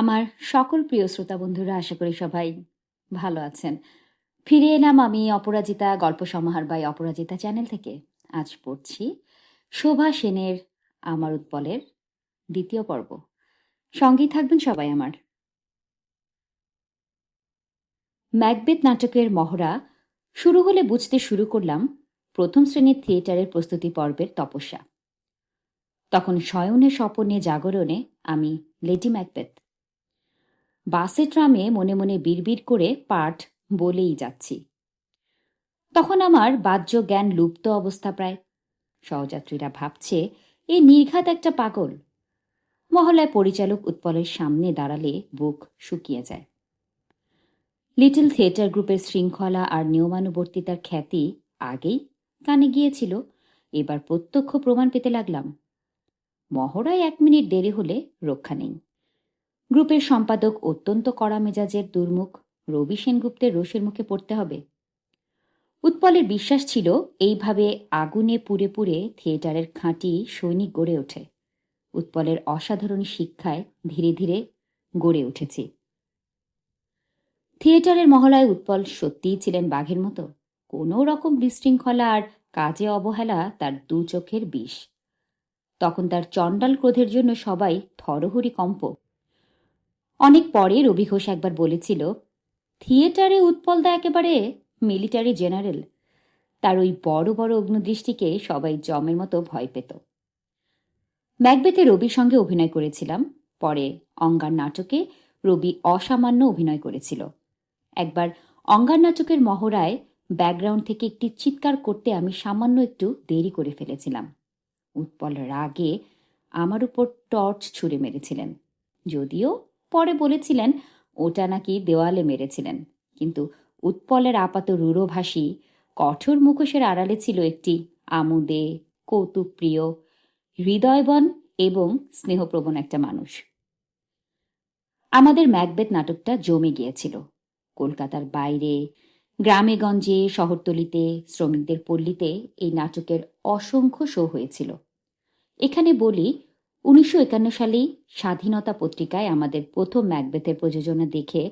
আমার সকল প্রিয় শ্রোতা বন্ধুরা, আশা করি সবাই ভালো আছেন। ফিরে এলাম আমি অপরাজিতা গল্প সমাহার বাই অপরাজিতা চ্যানেল থেকে। আজ পড়ছি শোভা সেনের আমার উৎপলের দ্বিতীয় পর্ব। সঙ্গেই থাকবেন সবাই আমার। ম্যাকবেথ নাটকের মহড়া শুরু হলে বুঝতে শুরু করলাম প্রথম শ্রেণির থিয়েটারের প্রস্তুতি পর্বের তপস্যা। তখন শয়নে স্বপনে জাগরণে আমি লেডি ম্যাকবেথ। বাসে ট্রামে মনে মনে বিড়বিড় করে পাঠ বলেই যাচ্ছি। তখন আমার বাহ্য জ্ঞান লুপ্ত অবস্থা প্রায়। সহযাত্রীরা ভাবছে, এ নির্ঘাত একটা পাগল। মহলায় পরিচালক উৎপলের সামনে দাঁড়ালে বুক শুকিয়ে যায়। লিটল থিয়েটার গ্রুপের শৃঙ্খলা আর নিয়মানুবর্তিতার খ্যাতি আগেই কানে গিয়েছিল। এবার প্রত্যক্ষ প্রমাণ পেতে লাগলাম। মহড়ায় এক মিনিট দেরি হলে রক্ষা নেই। গ্রুপের সম্পাদক অত্যন্ত কড়া মেজাজের দুর্মুখ রবি সেনগুপ্তের রোষের মুখে পড়তে হবে। উৎপলের বিশ্বাস ছিল এইভাবে আগুনে পুড়ে পুড়ে থিয়েটারের খাঁটি সৈনিক গড়ে ওঠে। উৎপলের অসাধারণ শিক্ষায় ধীরে ধীরে গড়ে উঠেছি। থিয়েটারের মহলায় উৎপল সত্যিই ছিলেন বাঘের মতো। কোনো রকম বিশৃঙ্খলা আর কাজে অবহেলা তার দু চোখের বিষ। তখন তার চণ্ডাল ক্রোধের জন্য সবাই থরহরি কম্প অনেক পরে রবি ঘোষ একবার বলেছিল, থিয়েটারে উৎপলদা একেবারে মিলিটারি জেনারেল। তার ওই বড় বড় অগ্নদৃষ্টিকে সবাই জমের মতো ভয় পেত। ম্যাকবেথে রবির সঙ্গে অভিনয় করেছিলাম, পরে অঙ্গার নাটকে রবি অসামান্য অভিনয় করেছিল। একবার অঙ্গার নাটকের মহড়ায় ব্যাকগ্রাউন্ড থেকে একটি চিৎকার করতে আমি সামান্য একটু দেরি করে ফেলেছিলাম। উৎপল রাগে আমার উপর টর্চ ছুঁড়ে মেরেছিলেন, যদিও পরে বলেছিলেন, ওটা নাকি দেওয়ালে মেরেছিলেন। কিন্তু উৎপলের আপাত রূঢ়ভাষী কঠোর মুখোশের আড়ালে ছিল একটি আমোদে, কৌতুকপ্রিয়, হৃদয়বন এবং স্নেহপ্রবণ একটা মানুষ। আমাদের ম্যাকবেথ নাটকটা জমে গিয়েছিল। কলকাতার বাইরে গ্রামে গঞ্জে শহরতলিতে, শ্রমিকদের পল্লীতে এই নাটকের অসংখ্য শো হয়েছিল। এখানে বলি উনিশশো একান্ন সালেই স্বাধীনতা পত্রিকায় আমাদের প্রথম ম্যাকবেথের প্রযোজনা দেখে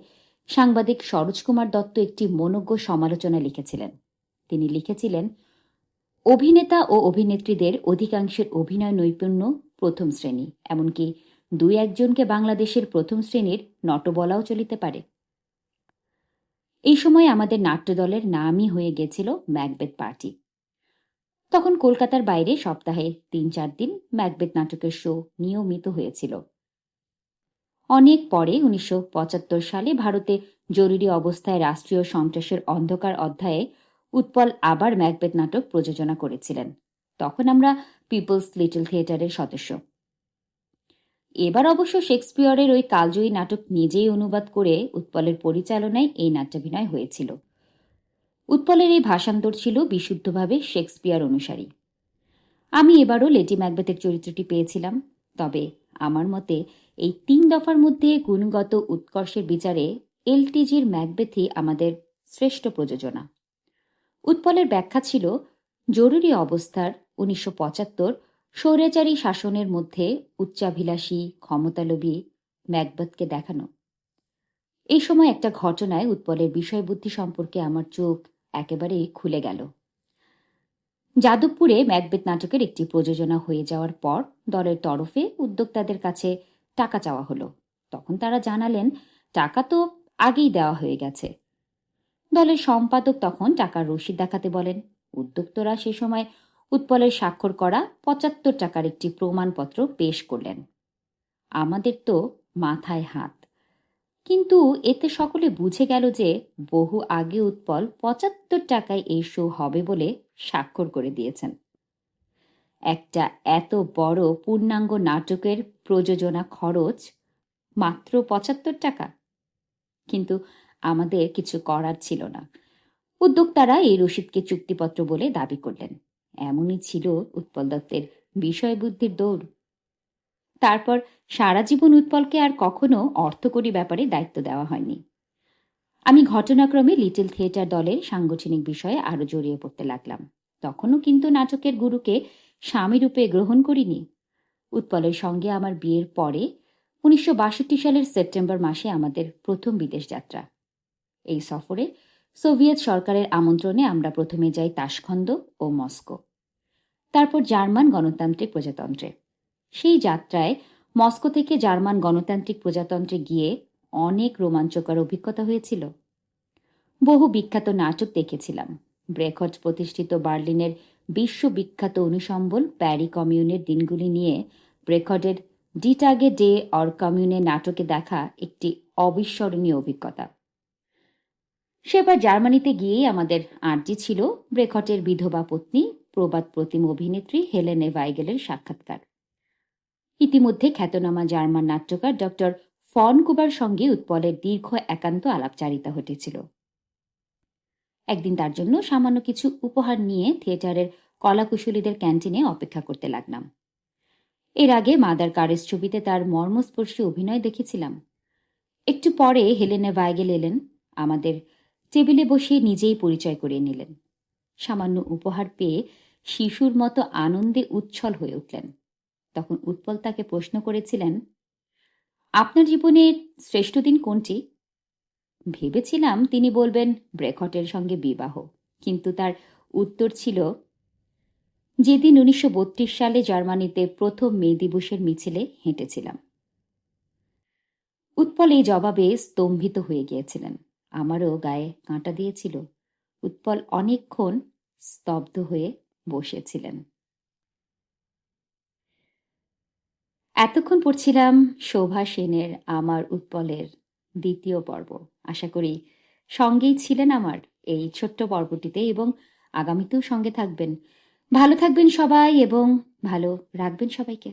সাংবাদিক সরোজ কুমার দত্ত একটি মনজ্ঞ সমালোচনা লিখেছিলেন। তিনি লিখেছিলেন, অভিনেতা ও অভিনেত্রীদের অধিকাংশের অভিনয় নৈপুণ্য প্রথম শ্রেণি, এমনকি দুই একজনকে বাংলাদেশের প্রথম শ্রেণির নট বলাও চলিতে পারে। এই সময় আমাদের নাট্যদলের নামই হয়ে গেছিল ম্যাকবেথ পার্টি। তখন কলকাতার বাইরে সপ্তাহে তিন চার দিন ম্যাকবেথ নাটকের শো নিয়মিত হয়েছিল। অনেক পরে উনিশশো পঁচাত্তর সালে ভারতে জরুরি অবস্থায় রাষ্ট্রীয় সন্ত্রাসের অন্ধকার অধ্যায়ে উৎপল আবার ম্যাকবেথ নাটক প্রযোজনা করেছিলেন। তখন আমরা পিপলস লিটল থিয়েটারের সদস্য। এবার অবশ্য শেক্সপিয়রের ওই কালজয়ী নাটক নিজেই অনুবাদ করে উৎপলের পরিচালনায় এই নাট্যাভিনয় হয়েছিল। উৎপলের এই ভাষান্তর ছিল বিশুদ্ধভাবে শেক্সপিয়ার অনুসারী। আমি এবারও লেডি ম্যাকবেথের চরিত্রটি পেয়েছিলাম, তবে আমার মতে এই তিন দফার মধ্যে গুণগত উৎকর্ষের বিচারে এলটিজির ম্যাকবেথই আমাদের শ্রেষ্ঠ প্রযোজনা। উৎপলের ব্যাখ্যা ছিল, জরুরি অবস্থার উনিশশো পঁচাত্তর স্বৈরাচারী শাসনের মধ্যে উচ্চাভিলাষী, ক্ষমতালোভী ম্যাকবেথকে দেখানো। এই সময় একটা ঘটনায় উৎপলের বিষয়বুদ্ধি সম্পর্কে আমার চোখ একেবারেই খুলে গেল। যাদবপুরে ম্যাকবেথ নাটকের একটি প্রযোজনা হয়ে যাওয়ার পর দলের তরফে উদ্যোক্তাদের কাছে টাকা চাওয়া হলো। তখন তারা জানালেন, টাকা তো আগেই দেওয়া হয়ে গেছে। দলের সম্পাদক তখন টাকার রসিদ দেখাতে বলেন, উদ্যোক্তরা সে সময় উৎপলের স্বাক্ষর করা পঁচাত্তর টাকার একটি প্রমাণপত্র পেশ করলেন। আমাদের তো মাথায় হাত। কিন্তু এতে সকলে বুঝে গেল যে বহু আগে উৎপল পঁচাত্তর টাকায় এই শো হবে বলে স্বাক্ষর করে দিয়েছেন। একটা এত বড় পূর্ণাঙ্গ নাটকের প্রযোজনা খরচ মাত্র পঁচাত্তর টাকা। কিন্তু আমাদের কিছু করার ছিল না। উদ্যোক্তারা এই রসিদকে চুক্তিপত্র বলে দাবি করলেন। এমনই ছিল উৎপল দত্তের বিষয় বুদ্ধির দৌড়। তারপর সারা জীবন উৎপলকে আর কখনো অর্থকরী ব্যাপারে দায়িত্ব দেওয়া হয়নি। আমি ঘটনাক্রমে লিটল থিয়েটার দলের সাংগঠনিক বিষয়ে আরও জড়িয়ে পড়তে লাগলাম। তখনও কিন্তু নাটকের গুরুকে স্বামীরূপে গ্রহণ করিনি। উৎপলের সঙ্গে আমার বিয়ের পরে উনিশশো বাষট্টি সালের সেপ্টেম্বর মাসে আমাদের প্রথম বিদেশ যাত্রা। এই সফরে সোভিয়েত সরকারের আমন্ত্রণে আমরা প্রথমে যাই তাসখন্দ ও মস্কো। তারপর জার্মান গণতান্ত্রিক প্রজাতন্ত্রে। সেই যাত্রায় মস্কো থেকে জার্মান গণতান্ত্রিক প্রজাতন্ত্রে গিয়ে অনেক রোমাঞ্চকর অভিজ্ঞতা হয়েছিল। বহু বিখ্যাত নাটক দেখেছিলাম। ব্রেখট প্রতিষ্ঠিত বার্লিনের বিশ্ববিখ্যাত অনুসম্বল প্যারি কমিউনের দিনগুলি নিয়ে ব্রেখটের ডিটাগে ডে অর কমিউনের নাটকে দেখা একটি অবিস্মরণীয় অভিজ্ঞতা। সেবার জার্মানিতে গিয়েই আমাদের আর্জি ছিল ব্রেখটের বিধবা পত্নী, প্রবাদ প্রতিম অভিনেত্রী হেলেনে ভাইগেলের সাক্ষাৎকার। ইতিমধ্যে খ্যাতনামা জার্মান নাট্যকার ডক্টর ফন কুবার সঙ্গে উৎপলের দীর্ঘ একান্ত আলাপচারিতা ঘটেছিল। একদিন তার জন্য সামান্য কিছু উপহার নিয়ে থিয়েটারের কলাকুশলীদের ক্যান্টিনে অপেক্ষা করতে লাগলাম। এর আগে মাদার কারেস ছবিতে তার মর্মস্পর্শী অভিনয় দেখেছিলাম। একটু পরে হেলেনে ভাইগেল এলেন, আমাদের টেবিলে বসে নিজেই পরিচয় করিয়ে নিলেন। সামান্য উপহার পেয়ে শিশুর মতো আনন্দে উচ্ছল হয়ে উঠলেন। তখন উৎপল তাকে প্রশ্ন করেছিলেন, আপনার জীবনের শ্রেষ্ঠ দিন কোনটি? ভেবেছিলাম তিনি বলবেন ব্রেখটের সঙ্গে বিবাহ। কিন্তু তার উত্তর ছিল, যেদিন উনিশশো বত্রিশ সালে জার্মানিতে প্রথম মে দিবসের মিছিলে হেঁটেছিলাম। উৎপল এই জবাবে স্তম্ভিত হয়ে গিয়েছিলেন। আমারও গায়ে কাঁটা দিয়েছিল। উৎপল অনেকক্ষণ স্তব্ধ হয়ে বসেছিলেন। এতক্ষণ পড়ছিলাম শোভা সেনের আমার উৎপলের দ্বিতীয় পর্ব। আশা করি সঙ্গেই ছিলেন আমার এই ছোট্ট পর্বটিতে এবং আগামীতেও সঙ্গে থাকবেন। ভালো থাকবেন সবাই এবং ভালো রাখবেন সবাইকে।